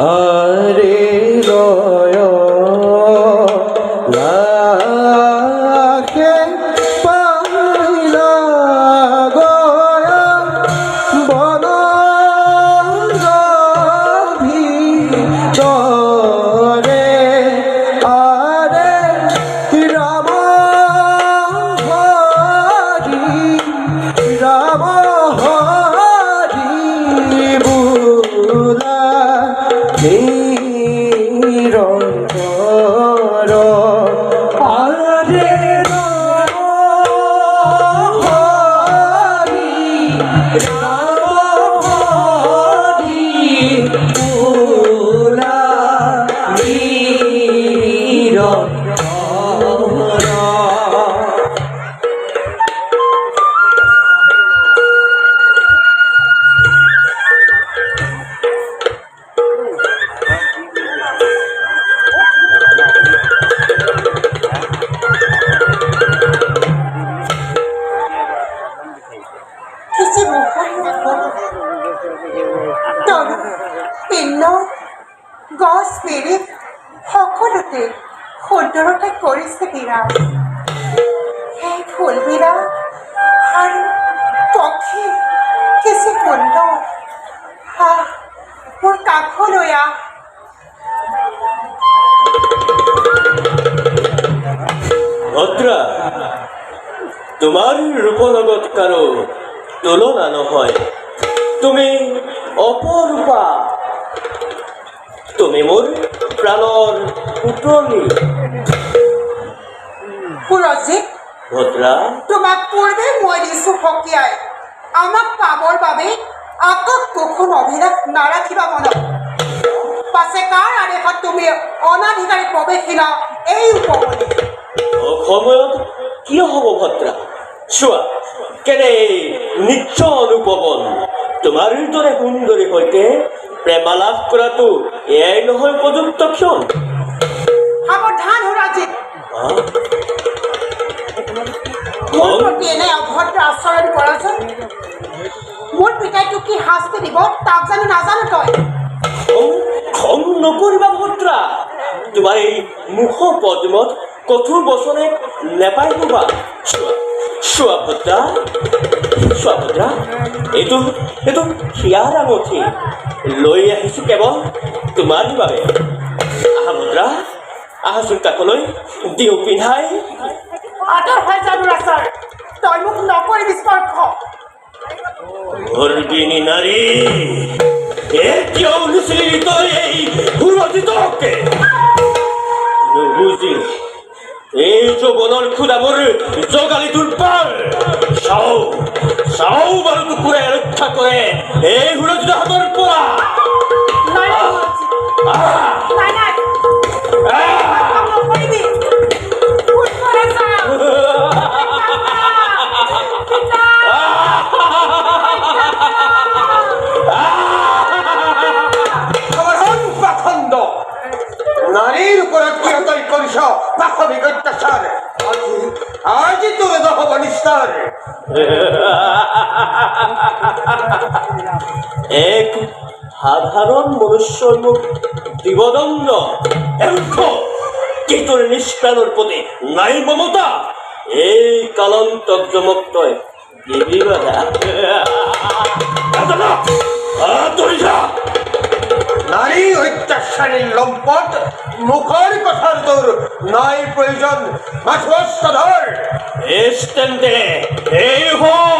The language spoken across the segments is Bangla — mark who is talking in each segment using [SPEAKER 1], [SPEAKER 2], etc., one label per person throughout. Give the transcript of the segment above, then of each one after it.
[SPEAKER 1] are গছ বেৰি সকলোতে সুন্দৰতা কৰিছে বিৰাট সেই ফুলবিলাক আৰু পক্ষী কিছু সুন্দৰ আহ, মোৰ কাষলৈ আহ
[SPEAKER 2] ভদ্রা তোমার রূপনগত কারও তুলনা নহয় তুমি অপরূপা। তুমি মোৰ প্ৰাণৰ পুতলি
[SPEAKER 1] সুৰজিত
[SPEAKER 2] ভদ্ৰা
[SPEAKER 1] তোমাক পূৰ্বে মই দিছোঁ সকীয়াই আমাক পাবৰ বাবে আকাশ কুসুম অভিলাষ নাৰাখিবা মনত পাছে কাৰ আদেশত তুমি অনাধিকাৰী প্ৰৱেশিলা এই উপমনি
[SPEAKER 2] অসময়ত কিয় হ'ব ভদ্ৰা চোৱা কেনে এই নিত্য অনুপৱন তোমাৰ দৰে সুন্দৰী সৈতে প্ৰেমালাপ কৰাটো এয়াই নহয় উপযুক্ত ক্ষণ।
[SPEAKER 1] সাৱধান সুৰজিত
[SPEAKER 2] হা?
[SPEAKER 1] মোৰ প্ৰতি এনে অভদ্ৰ আচৰণ কৰা মোৰ পিতাই তোক কি শাস্তি দিব তাক জানো নাজানো তই?
[SPEAKER 2] খং নকৰিবা ভদ্ৰা তোমাৰ এই মুখ পদ্মত কঠোৰ বচনে নেপাই চোৱা চোৱা ভদ্ৰা এইটো এইটো হিয়াৰ আঙঠি লৈ আহিছোঁ কেৱল তোমাৰ বাবে। আহা ভদ্ৰা আহাচোন কাষলৈ দিওঁ পিন্ধাই।
[SPEAKER 1] আদৰ হয় জানো ৰাচাৰ তই মোক নকৰিবি স্পৰ্শ
[SPEAKER 2] গর্বিনী নারী এ কিয় উলিছিলি তই এই সুৰজিতকে? নুবুজি। এই যৌৱনৰ খুদাবর জগালি চাও চাও বাৰু কুকুৰে ৰক্ষা কৰে এই সুৰজিত যদি পৰা
[SPEAKER 3] সাধারণ
[SPEAKER 2] মনুষ্যর মুখ দিবদণ্ড এমখ কি তোর নিষ্প্রাণর প্রতি নাই মমতা? এই দিবি বাধা
[SPEAKER 3] নারী অত্যাচারীর লম্পট মুখৰ কথাৰ তোৰ নাই মাথুস্ত ধৰ
[SPEAKER 2] এষ্টেণ্ডে এই হও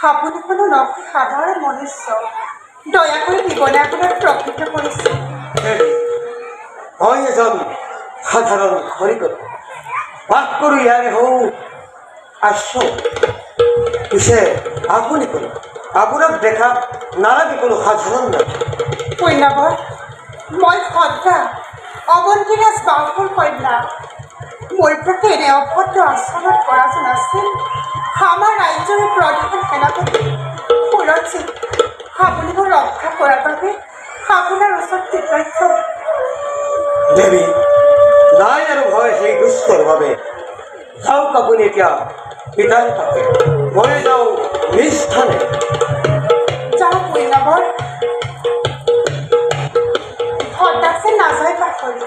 [SPEAKER 1] আপুনি কোনো নহয় সাধাৰণ মনুষ্য? দয়া কৰি জীৱনে আপোনাৰ প্ৰকৃত কৰিছে
[SPEAKER 3] মই এজন সাধাৰণ খৰিকত বাস কৰোঁ ইয়াৰে হৌ আশ্য পিছে আপুনি কোন আপোনাক দেখা নালাগে কোনো সাধাৰণ নাম।
[SPEAKER 1] পৈনাবৰ মই ভদ্ৰা অৱন্তিৰাজ বাহুৰ কন্যা। মোৰ প্ৰতি এনে অভদ্ৰ আচৰণ কৰাজন আছিল। আমাৰ ৰাজ্যৰে প্ৰধান সেনাপতি সুৰজিত আপুনি মোক ৰক্ষা কৰাৰ বাবে আপোনাৰ ওচৰত কৃতজ্ঞ
[SPEAKER 3] দেৱী নাই আৰু ভয় সেই দুষ্টৰ বাবে যাওক আপুনি এতিয়া পিতাৰ তাতে মই যাওঁ নিজ স্থানে
[SPEAKER 1] যাওঁ পৈনাবৰ ভদ্ৰাক যে নাযায় পাখৰি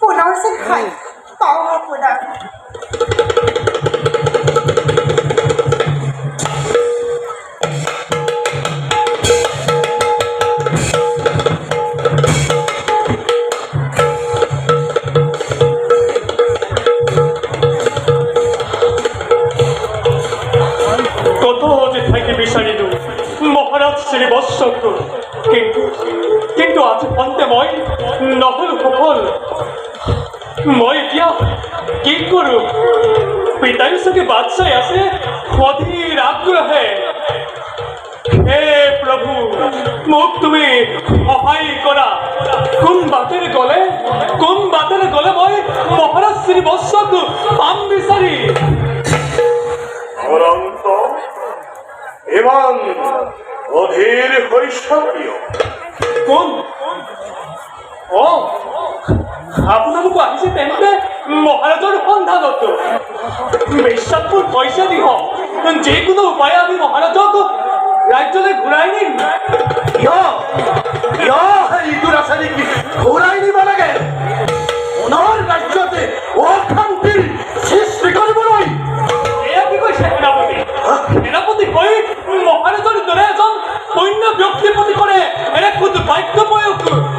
[SPEAKER 1] পুনৰ যেন খাই পাওঁ আপোনাক
[SPEAKER 4] মহাৰাজ কিন্তু কিন্তু আজি পন্তে মই নহল সফল মই এতিয়া কি কৰোঁ? পিতাই চাগে বাট চাই আছে অধীৰ আগ্ৰহে হে প্ৰভু, মোক তুমি সহায় কৰা। কোন বাটেৰে গ'লে, কোন বাটেৰে গ'লে মই মহাৰাজ শ্ৰী বৎসক পাম বিচাৰি।
[SPEAKER 5] অনন্ত ইমান অধীর হৈশ্বরীয়
[SPEAKER 4] কোন? অ আপোনালোক আহিছে তেন্তে মহাৰাজৰ সন্ধানত। বিশ্বাসবোৰ পইচা দিব যিকোনো উপায়ে আমি মহাৰাজক ৰাজ্যলৈ ঘূৰাই নিম।
[SPEAKER 3] নেকি ঘূৰাই নিব লাগে। পুনৰ ৰাজ্যতে অশান্তিৰ সৃষ্টি কৰিবলৈ।
[SPEAKER 4] এয়া কি কৈছে সেনাপতি? সেনাপতি হৈ মহাৰাজৰ দৰে অন্য ব্যক্তিৰ প্রতি করে এনে খুদ বাক্য প্ৰয়োগ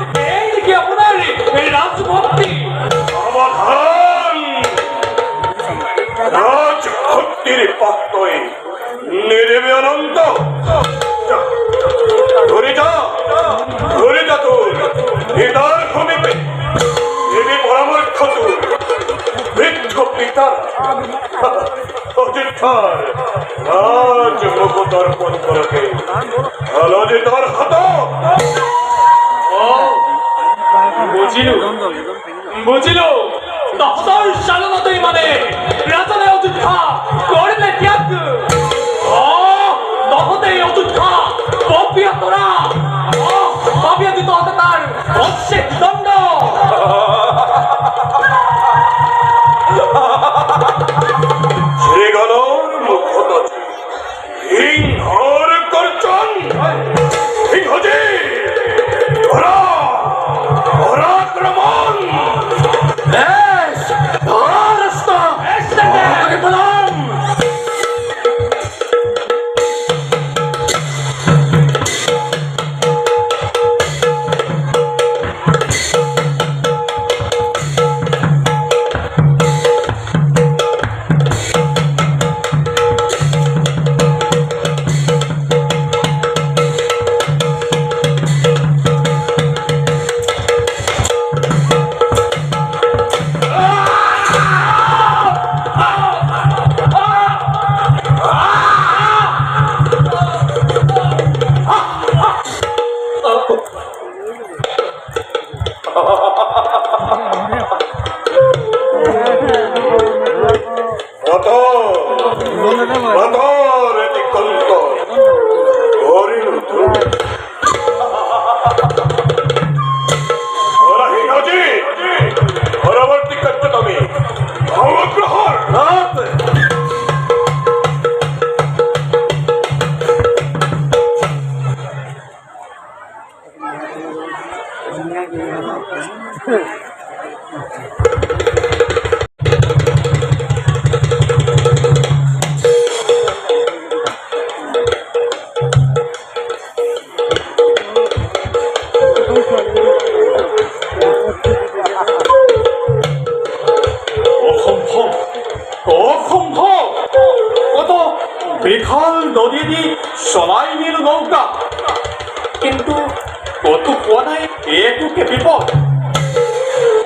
[SPEAKER 6] কতো পোৱা নাই এইটোকে বিপদ।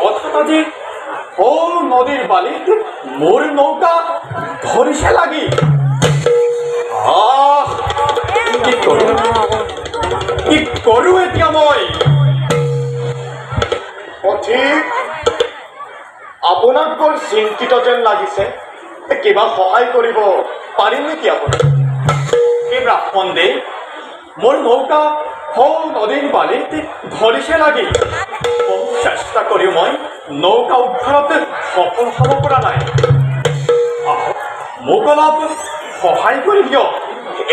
[SPEAKER 6] হঠাৎ আজি সৰু নদীৰ বালিত মোৰ নৌকা ধৰিছে লাগি? কি কি কৰো এতিয়া মই?
[SPEAKER 5] সঠিক আপোনাক বৰ চিন্তিত যেন লাগিছে কিবা সহায় কৰিব পাৰিম নেকি আপুনি?
[SPEAKER 6] এই ব্ৰাহ্মণ দে মোৰ নৌকা সৌ নদীৰ বালিত ধৰিছে লাগি। বহু চেষ্টা কৰিও মই, নৌকা উদ্ধাৰত সফল হ'ব পৰা নাই। মোক অলপ সহায় কৰি দিয়ক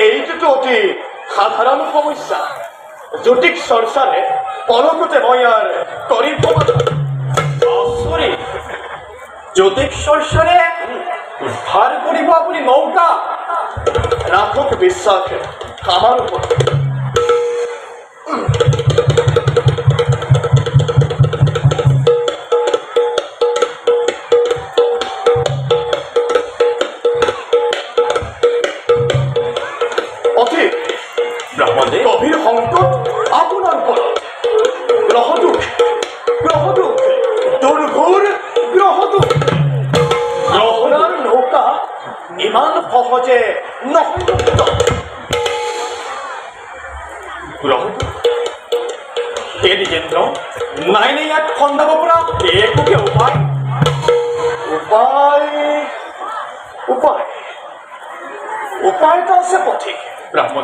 [SPEAKER 5] এইটোতো অতি সাধাৰণ সমস্যা। জ্যোতিষ চৰ্চাৰে পলকতে মই ইয়াৰ সমাধান
[SPEAKER 6] আচৰিত জ্যোতিষৰ উদ্ধাৰ কৰিব আপুনি নৌকা।
[SPEAKER 5] ৰাখক বিশ্বাস আমাৰ ওপৰত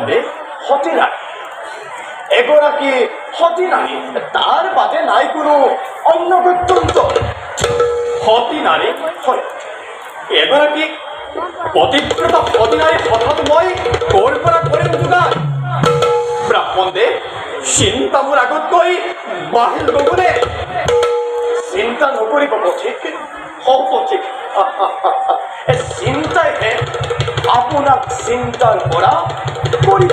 [SPEAKER 6] দে
[SPEAKER 5] সতী ৰাণী এগৰাকী সতী ৰাণী তাৰ বাদে নাই কোনো অন্য গত্যন্ত
[SPEAKER 6] সতী নাৰী
[SPEAKER 5] হয়
[SPEAKER 6] এগৰাকী পতিব্ৰতা সতী নাৰী হঠাৎ মই ক'ৰ পৰা কৰিম যোগাৰ ব্ৰাহ্মণ দে চিন্তা মোৰ আগতকৈ বাঢ়িল গগনে?
[SPEAKER 5] চিন্তা হওক পথিক এই চিন্তাইহে আপোনাক চিন্তাৰ পৰা কৰিব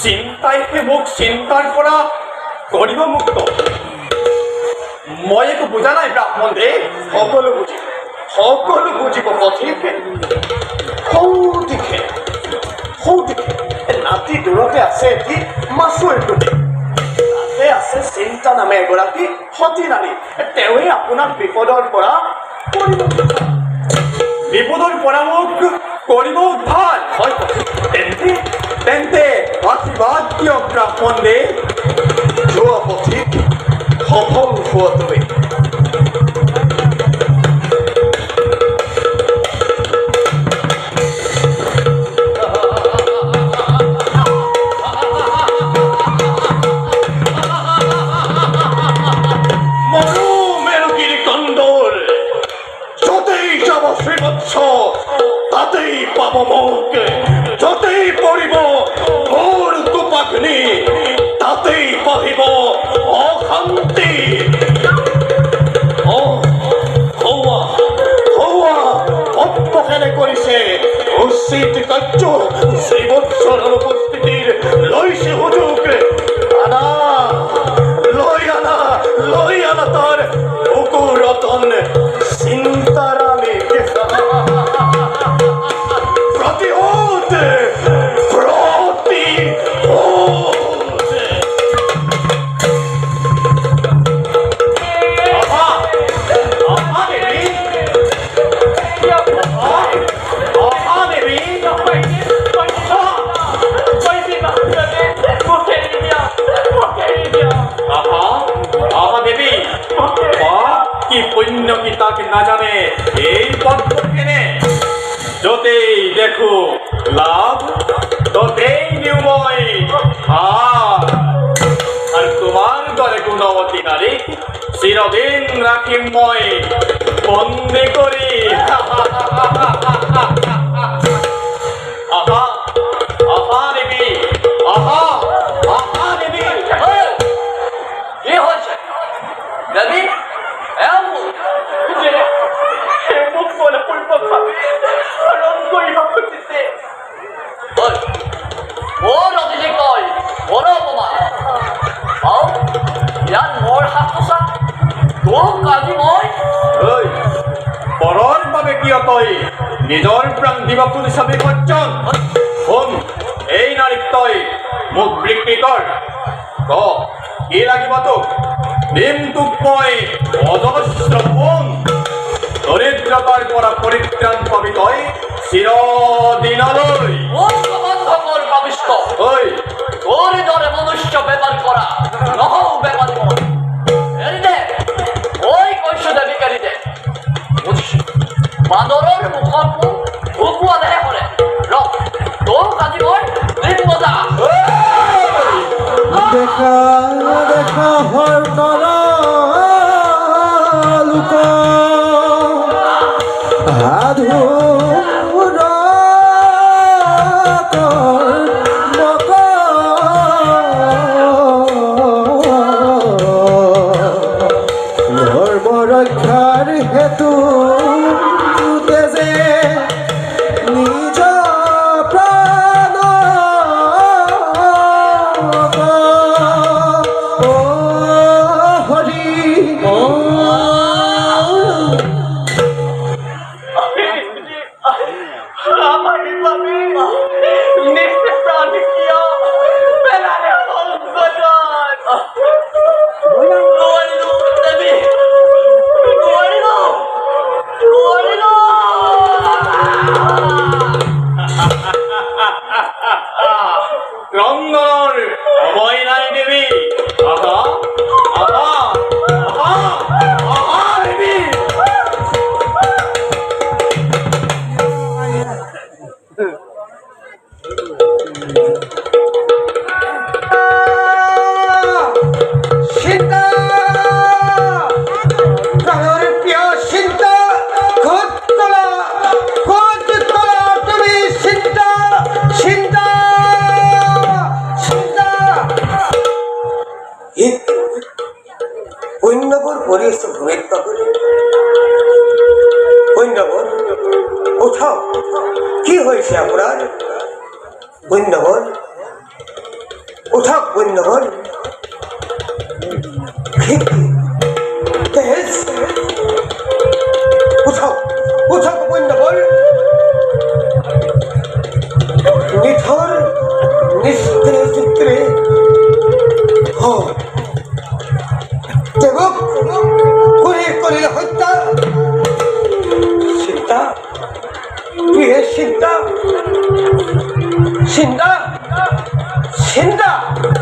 [SPEAKER 6] চিন্তাইহে মোক চিন্তাৰ পৰা কৰিব মুক্ত। মই একো বুজা নাই ব্ৰাহ্মণ দে
[SPEAKER 5] সকলো বুজিব সকলো বুজিব পথিক সৌদিশে সৌদিশে নাতি দূৰতে আছে এটি মাছো এটুটি তাতে আছে চিন্তা নামে এগৰাকী সতী নাৰী তেওঁৱে আপোনাক বিপদৰ পৰা কৰিব মুক্ত।
[SPEAKER 6] পরামুখ
[SPEAKER 5] করিব উদ্ধার
[SPEAKER 6] তেন্তে তেন্তে আশীৰ্বাদ দিয়ক ব্ৰাহ্মণ দে
[SPEAKER 5] যোৱা পথিক সফল হোৱা তুমি তাতেই পাব
[SPEAKER 4] পরিত্রাণ পাবি তয় চিরদিনালয়
[SPEAKER 7] সকল পাবিষ্ট
[SPEAKER 4] ওই।
[SPEAKER 7] ওর দরে মনুষ্য ব্যবহার করা নহ ব্যবহার
[SPEAKER 3] দেখা দেখা তারা লুকা। একটু ঘুমের বৃন্দাবন কোথাও? কি হয়েছে আপনার? বৃন্দাবন কোথাও বৃন্দাবন 신다. 신다. 신다.